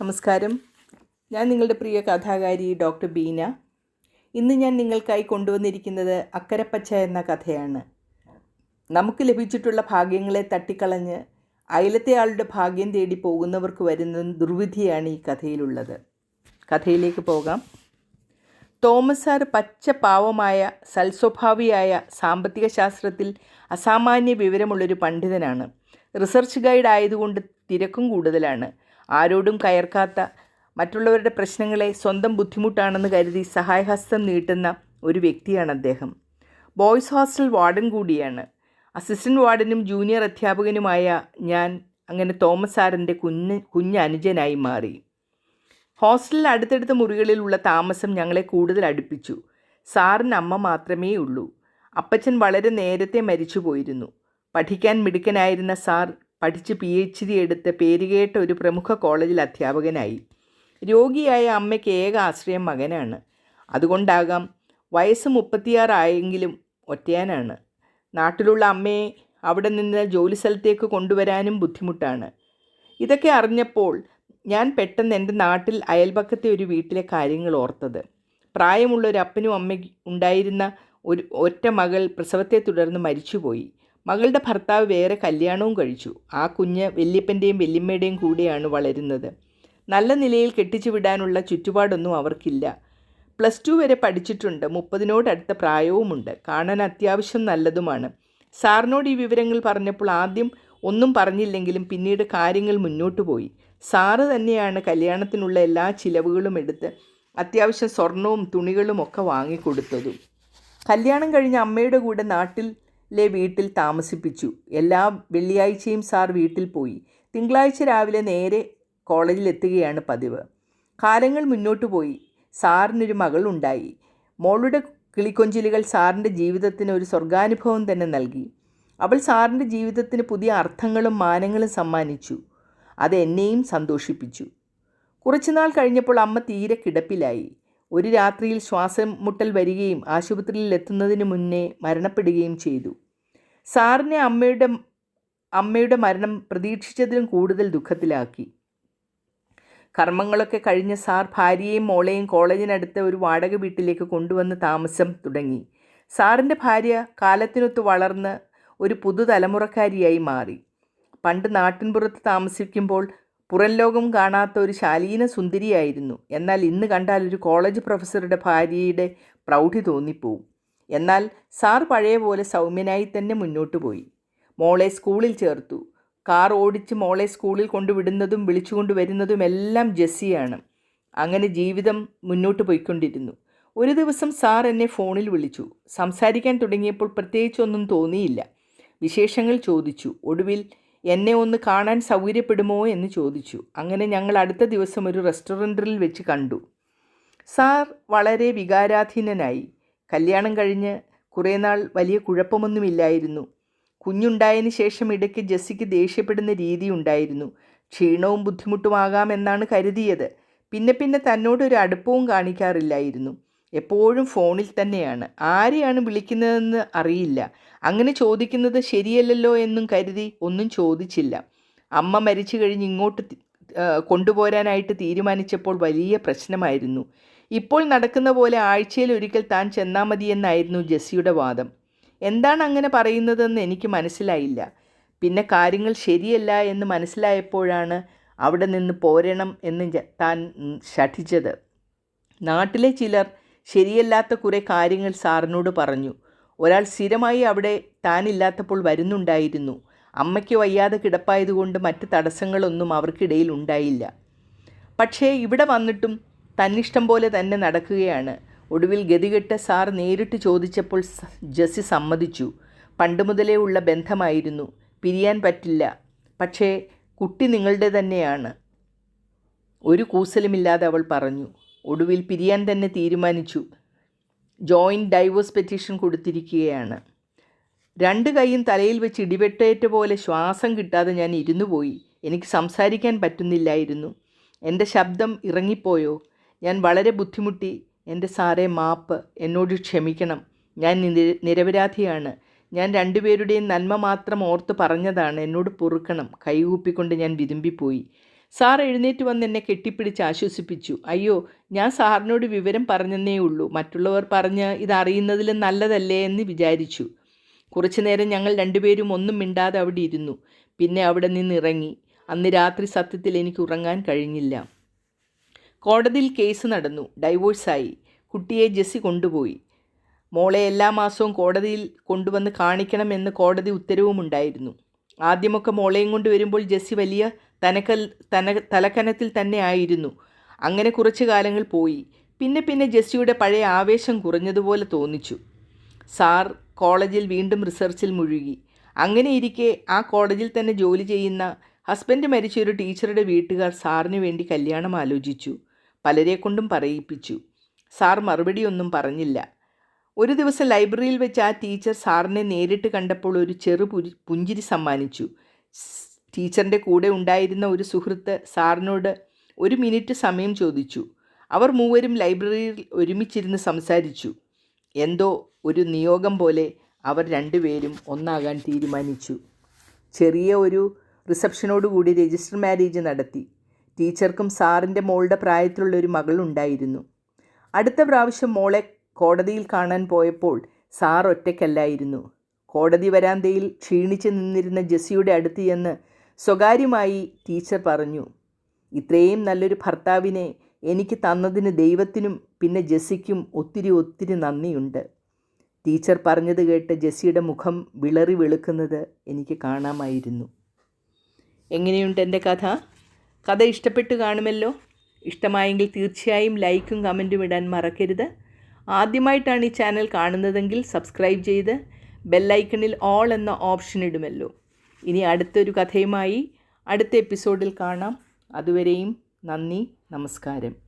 നമസ്കാരം. ഞാൻ നിങ്ങളുടെ പ്രിയ കഥാകാരി ഡോക്ടർ ബീന. ഇന്ന് ഞാൻ നിങ്ങൾക്കായി കൊണ്ടുവന്നിരിക്കുന്നത് അക്കരപ്പച്ച എന്ന കഥയാണ്. നമുക്ക് ലഭിച്ചിട്ടുള്ള ഭാഗ്യങ്ങളെ തട്ടിക്കളഞ്ഞ് അയലത്തെ ആളുടെ ഭാഗ്യം തേടി പോകുന്നവർക്ക് വരുന്ന ദുർവിധിയാണ് ഈ കഥയിലുള്ളത്. കഥയിലേക്ക് പോകാം. തോമസ് സാർ പച്ച പാവമായ സൽസ്വഭാവിയായ സാമ്പത്തിക ശാസ്ത്രത്തിൽ അസാമാന്യ വിവരമുള്ളൊരു പണ്ഡിതനാണ്. റിസർച്ച് ഗൈഡ് ആയതുകൊണ്ട് തിരക്കും കൂടുതലാണ്. ആരോടും കയർക്കാത്ത മറ്റുള്ളവരുടെ പ്രശ്നങ്ങളെ സ്വന്തം ബുദ്ധിമുട്ടാണെന്ന് കരുതി സഹായഹസ്തം നീട്ടുന്ന ഒരു വ്യക്തിയാണ് അദ്ദേഹം. ബോയ്സ് ഹോസ്റ്റൽ വാർഡൻ കൂടിയാണ്. അസിസ്റ്റന്റ് വാർഡനും ജൂനിയർ അധ്യാപകനുമായ ഞാൻ അങ്ങനെ തോമസ് സാറിന്റെ കുഞ്ഞ് കുഞ്ഞ് അനുജനായി മാറി. ഹോസ്റ്റലിൽ അടുത്തടുത്ത മുറികളിലുള്ള താമസം ഞങ്ങളെ കൂടുതൽ അടുപ്പിച്ചു. സാറിന് അമ്മ മാത്രമേ ഉള്ളൂ. അപ്പച്ചൻ വളരെ നേരത്തെ മരിച്ചു പോയിരുന്നു പഠിക്കാൻ മിടുക്കനായിരുന്ന സാർ പഠിച്ച് പി എച്ച് ഡി എടുത്ത് പേരുകേട്ട ഒരു പ്രമുഖ കോളേജിൽ അധ്യാപകനായി. രോഗിയായ അമ്മയ്ക്ക് ഏക ആശ്രയം മകനാണ്. അതുകൊണ്ടാകാം വയസ്സ് മുപ്പത്തിയാറായെങ്കിലും ഒറ്റയാനാണ്. നാട്ടിലുള്ള അമ്മയെ അവിടെ നിന്ന് ജോലി സ്ഥലത്തേക്ക് കൊണ്ടുവരാനും ബുദ്ധിമുട്ടാണ്. ഇതൊക്കെ അറിഞ്ഞപ്പോൾ ഞാൻ പെട്ടെന്ന് എന്റെ നാട്ടിൽ അയൽപക്കത്തെ ഒരു വീട്ടിലെ കാര്യങ്ങൾ ഓർത്തത്. പ്രായമുള്ള ഒരു അപ്പനും അമ്മയ്ക്കും ഉണ്ടായിരുന്ന ഒരു ഒറ്റ മകൾ പ്രസവത്തെ തുടർന്ന് മരിച്ചുപോയി. മകളുടെ ഭർത്താവ് വേറെ കല്യാണവും കഴിച്ചു. ആ കുഞ്ഞ് വല്യപ്പന്റെയും വല്യമ്മയുടെയും കൂടെയാണ് വളരുന്നത്. നല്ല നിലയിൽ കെട്ടിച്ചു വിടാനുള്ള ചുറ്റുപാടൊന്നും അവർക്കില്ല. പ്ലസ് ടു വരെ പഠിച്ചിട്ടുണ്ട്. മുപ്പതിനോടടുത്ത പ്രായവുമുണ്ട്. കാണാൻ അത്യാവശ്യം നല്ലതുമാണ്. സാറിനോട് ഈ വിവരങ്ങൾ പറഞ്ഞപ്പോൾ ആദ്യം ഒന്നും പറഞ്ഞില്ലെങ്കിലും പിന്നീട് കാര്യങ്ങൾ മുന്നോട്ട് പോയി. സാറ് തന്നെയാണ് കല്യാണത്തിനുള്ള എല്ലാ ചിലവുകളും എടുത്ത് അത്യാവശ്യം സ്വർണവും തുണികളും ഒക്കെ വാങ്ങിക്കൊടുത്തതും. കല്യാണം കഴിഞ്ഞ് അമ്മയുടെ കൂടെ നാട്ടിലെ വീട്ടിൽ താമസിപ്പിച്ചു. എല്ലാ വെള്ളിയാഴ്ചയും സാർ വീട്ടിൽ പോയി. തിങ്കളാഴ്ച രാവിലെ നേരെ കോളേജിലെത്തുകയാണ് പതിവ്. കാലങ്ങൾ മുന്നോട്ട് പോയി. സാറിനൊരു മകളുണ്ടായി മോളുടെ കിളിക്കൊഞ്ചിലുകൾ സാറിന്റെ ജീവിതത്തിന് ഒരു സ്വർഗാനുഭവം തന്നെ നൽകി. അവൾ സാറിന്റെ ജീവിതത്തിന് പുതിയ അർത്ഥങ്ങളും മാനങ്ങളും സമ്മാനിച്ചു. അത് എന്നെയും സന്തോഷിപ്പിച്ചു. കുറച്ചുനാൾ കഴിഞ്ഞപ്പോൾ അമ്മ തീരെ കിടപ്പിലായി. ഒരു രാത്രിയിൽ ശ്വാസം മുട്ടൽ വരികയും ആശുപത്രിയിൽ എത്തുന്നതിന് മുന്നേ മരണപ്പെടുകയും ചെയ്തു. സാറിനെ അമ്മയുടെ അമ്മയുടെ മരണം പ്രതീക്ഷിച്ചതിലും കൂടുതൽ ദുഃഖത്തിലാക്കി. കർമ്മങ്ങളൊക്കെ കഴിഞ്ഞ സാർ ഭാര്യയെയും മോളെയും കോളേജിനടുത്ത് ഒരു വാടക വീട്ടിലേക്ക് കൊണ്ടുവന്ന് താമസം തുടങ്ങി. സാറിന്റെ ഭാര്യ കാലത്തിനൊത്ത് വളർന്ന് ഒരു പുതുതലമുറക്കാരിയായി മാറി. പണ്ട് നാട്ടിൻപുറത്ത് താമസിക്കുമ്പോൾ പുറം ലോകം കാണാത്ത ഒരു ശാലീന സുന്ദരിയായിരുന്നു. എന്നാൽ ഇന്ന് കണ്ടാൽ ഒരു കോളേജ് പ്രൊഫസറുടെ ഭാര്യയുടെ പ്രൗഢി തോന്നിപ്പോവും. എന്നാൽ സാർ പഴയ പോലെ സൗമ്യനായി തന്നെ മുന്നോട്ട് പോയി. മോളെ സ്കൂളിൽ ചേർത്തു. കാർ ഓടിച്ച് മോളെ സ്കൂളിൽ കൊണ്ടുവിടുന്നതും വിളിച്ചുകൊണ്ട് വരുന്നതും എല്ലാം ജെസ്സിയാണ്. അങ്ങനെ ജീവിതം മുന്നോട്ട് പോയിക്കൊണ്ടിരുന്നു. ഒരു ദിവസം സാർ എന്നെ ഫോണിൽ വിളിച്ചു. സംസാരിക്കാൻ തുടങ്ങിയപ്പോൾ പ്രത്യേകിച്ചൊന്നും തോന്നിയില്ല. വിശേഷങ്ങൾ ചോദിച്ചു. ഒടുവിൽ എന്നെ ഒന്ന് കാണാൻ സൗകര്യപ്പെടുമോ എന്ന് ചോദിച്ചു. അങ്ങനെ ഞങ്ങൾ അടുത്ത ദിവസം ഒരു റെസ്റ്റോറന്റിൽ വെച്ച് കണ്ടു. സാർ വളരെ വികാരാധീനനായി. കല്യാണം കഴിഞ്ഞ് കുറേ നാൾ വലിയ കുഴപ്പമൊന്നുമില്ലായിരുന്നു. കുഞ്ഞുണ്ടായതിന് ശേഷം ഇടയ്ക്ക് ജെസ്സിക്ക് ദേഷ്യപ്പെടുന്ന രീതി ഉണ്ടായിരുന്നു. ക്ഷീണവും ബുദ്ധിമുട്ടുമാകാമെന്നാണ് കരുതിയത്. പിന്നെ പിന്നെ തന്നോടൊരു അടുപ്പവും കാണിക്കാറില്ലായിരുന്നു. എപ്പോഴും ഫോണിൽ തന്നെയാണ്. ആരെയാണ് വിളിക്കുന്നതെന്ന് അറിയില്ല. അങ്ങനെ ചോദിക്കുന്നത് ശരിയല്ലല്ലോ എന്നും കരുതി ഒന്നും ചോദിച്ചില്ല. അമ്മ മരിച്ചു കഴിഞ്ഞ് ഇങ്ങോട്ട് കൊണ്ടുപോരാനായിട്ട് തീരുമാനിച്ചപ്പോൾ വലിയ പ്രശ്നമായിരുന്നു. ഇപ്പോൾ നടക്കുന്ന പോലെ ആഴ്ചയിൽ ഒരിക്കൽ താൻ ചെന്നാൽ മതിയെന്നായിരുന്നു ജെസ്സിയുടെ വാദം. എന്താണ് അങ്ങനെ പറയുന്നതെന്ന് എനിക്ക് മനസ്സിലായില്ല. പിന്നെ കാര്യങ്ങൾ ശരിയല്ല എന്ന് മനസ്സിലായപ്പോഴാണ് അവിടെ നിന്ന് പോരണം എന്ന് താൻ ശഠിച്ചത്. നാട്ടിലെ ചിലർ ശരിയല്ലാത്ത കുറേ കാര്യങ്ങൾ സാറിനോട് പറഞ്ഞു. ഒരാൾ സ്ഥിരമായി അവിടെ താനില്ലാത്തപ്പോൾ വരുന്നുണ്ടായിരുന്നു. അമ്മയ്ക്ക് വയ്യാതെ കിടപ്പായതുകൊണ്ട് മറ്റ് തടസ്സങ്ങളൊന്നും അവർക്കിടയിൽ ഉണ്ടായില്ല. പക്ഷേ ഇവിടെ വന്നിട്ടും തന്നിഷ്ടം പോലെ തന്നെ നടക്കുകയാണ്. ഒടുവിൽ ഗതികെട്ട സാർ നേരിട്ട് ചോദിച്ചപ്പോൾ ജസ്സി സമ്മതിച്ചു. പണ്ട് മുതലേ ഉള്ള ബന്ധമായിരുന്നു. പിരിയാൻ പറ്റില്ല. പക്ഷേ കുട്ടി നിങ്ങളുടെ തന്നെയാണ്. ഒരു കൂസലുമില്ലാതെ അവൾ പറഞ്ഞു. ഒടുവിൽ പിരിയാൻ തന്നെ തീരുമാനിച്ചു. ജോയിന്റ് ഡൈവോഴ്സ് പെറ്റീഷൻ കൊടുത്തിരിക്കുകയാണ്. രണ്ട് കൈയും തലയിൽ വെച്ച് ഇടിവെട്ടേറ്റ പോലെ ശ്വാസം കിട്ടാതെ ഞാൻ ഇരുന്നു പോയി എനിക്ക് സംസാരിക്കാൻ പറ്റുന്നില്ലായിരുന്നു. എന്റെ ശബ്ദം ഇറങ്ങിപ്പോയോ? ഞാൻ വളരെ ബുദ്ധിമുട്ടി. എന്റെ സാറേ മാപ്പ്. എന്നോട് ക്ഷമിക്കണം. ഞാൻ നിരപരാധിയാണ്. ഞാൻ രണ്ടുപേരുടെയും നന്മ മാത്രം ഓർത്ത് പറഞ്ഞതാണ്. എന്നോട് പൊറുക്കണം. കൈകൂപ്പിക്കൊണ്ട് ഞാൻ വിതുമ്പിപ്പോയി. സാർ എഴുന്നേറ്റ് വന്ന് എന്നെ കെട്ടിപ്പിടിച്ച് ആശ്വസിപ്പിച്ചു. അയ്യോ ഞാൻ സാറിനോട് വിവരം പറഞ്ഞെന്നേ ഉള്ളൂ. മറ്റുള്ളവർ പറഞ്ഞ് ഇതറിയുന്നതിലും നല്ലതല്ലേ എന്ന് വിചാരിച്ചു. കുറച്ചു നേരം ഞങ്ങൾ രണ്ടുപേരും ഒന്നും മിണ്ടാതെ അവിടെ ഇരുന്നു. പിന്നെ അവിടെ നിന്ന് ഇറങ്ങി അന്ന് രാത്രി സത്യത്തിൽ എനിക്ക് ഉറങ്ങാൻ കഴിഞ്ഞില്ല. കോടതിയിൽ കേസ് നടന്നു. ഡൈവോഴ്സായി. കുട്ടിയെ ജെസ്സി കൊണ്ടുപോയി. മോളെ എല്ലാ മാസവും കോടതിയിൽ കൊണ്ടുവന്ന് കാണിക്കണമെന്ന് കോടതി ഉത്തരവുമുണ്ടായിരുന്നു. ആദ്യമൊക്കെ മോളെയും കൊണ്ട് വരുമ്പോൾ ജെസ്സി വലിയ തനക്കൽ തന തലക്കനത്തിൽ തന്നെ ആയിരുന്നു. അങ്ങനെ കുറച്ചു കാലങ്ങൾ പോയി. പിന്നെ പിന്നെ ജെസ്സിയുടെ പഴയ ആവേശം കുറഞ്ഞതുപോലെ തോന്നിച്ചു. സാർ കോളേജിൽ വീണ്ടും റിസർച്ചിൽ മുഴുകി. അങ്ങനെ ഇരിക്കെ ആ കോളേജിൽ തന്നെ ജോലി ചെയ്യുന്ന ഹസ്ബൻഡ് മരിച്ച ഒരു ടീച്ചറുടെ വീട്ടുകാർ സാറിന് വേണ്ടി കല്യാണം ആലോചിച്ചു. പലരെ കൊണ്ടും പറയിപ്പിച്ചു. സാർ മറുപടിയൊന്നും പറഞ്ഞില്ല. ഒരു ദിവസം ലൈബ്രറിയിൽ വെച്ച് ആ ടീച്ചർ സാറിനെ നേരിട്ട് കണ്ടപ്പോൾ ഒരു ചെറു പുഞ്ചിരി സമ്മാനിച്ചു. ടീച്ചറിന്റെ കൂടെ ഉണ്ടായിരുന്ന ഒരു സുഹൃത്ത് സാറിനോട് ഒരു മിനിറ്റ് സമയം ചോദിച്ചു. അവർ മൂവരും ലൈബ്രറിയിൽ ഒരുമിച്ചിരുന്ന് സംസാരിച്ചു. എന്തോ ഒരു നിയോഗം പോലെ അവർ രണ്ടുപേരും ഒന്നാകാൻ തീരുമാനിച്ചു. ചെറിയ ഒരു റിസപ്ഷനോടുകൂടി രജിസ്റ്റർ മാരേജ് നടത്തി. ടീച്ചർക്കും സാറിന്റെ മോളുടെ പ്രായത്തിലുള്ള ഒരു മകളുണ്ടായിരുന്നു അടുത്ത പ്രാവശ്യം മോളെ കോടതിയിൽ കാണാൻ പോയപ്പോൾ സാർ ഒറ്റയ്ക്കല്ലായിരുന്നു. കോടതി വരാന്തയിൽ ക്ഷീണിച്ച് നിന്നിരുന്ന ജെസ്സിയുടെ അടുത്ത് ചെന്ന് സ്വകാര്യമായി ടീച്ചർ പറഞ്ഞു ഇത്രയും നല്ലൊരു ഭർത്താവിനെ എനിക്ക് തന്നതിന് ദൈവത്തിനും പിന്നെ ജെസ്സിക്കും ഒത്തിരി ഒത്തിരി നന്ദിയുണ്ട് ടീച്ചർ പറഞ്ഞത് കേട്ട് ജെസ്സിയുടെ മുഖം വിളറി വെളുക്കുന്നത് എനിക്ക് കാണാമായിരുന്നു. എങ്ങനെയുണ്ട് എന്റെ കഥ? കഥ ഇഷ്ടപ്പെട്ടു കാണുമല്ലോ? ഇഷ്ടമായെങ്കിൽ തീർച്ചയായും ലൈക്കും കമന്റും ഇടാൻ മറക്കരുത്. ആദ്യമായിട്ടാണ് ഈ ചാനൽ കാണുന്നതെങ്കിൽ സബ്സ്ക്രൈബ് ചെയ്ത് ബെല്ലൈക്കണിൽ ഓൾ എന്ന ഓപ്ഷൻ ഇടുമല്ലോ. ഇനി അടുത്തൊരു കഥയുമായി അടുത്ത എപ്പിസോഡിൽ കാണാം. അതുവരെയും നന്ദി നമസ്കാരം.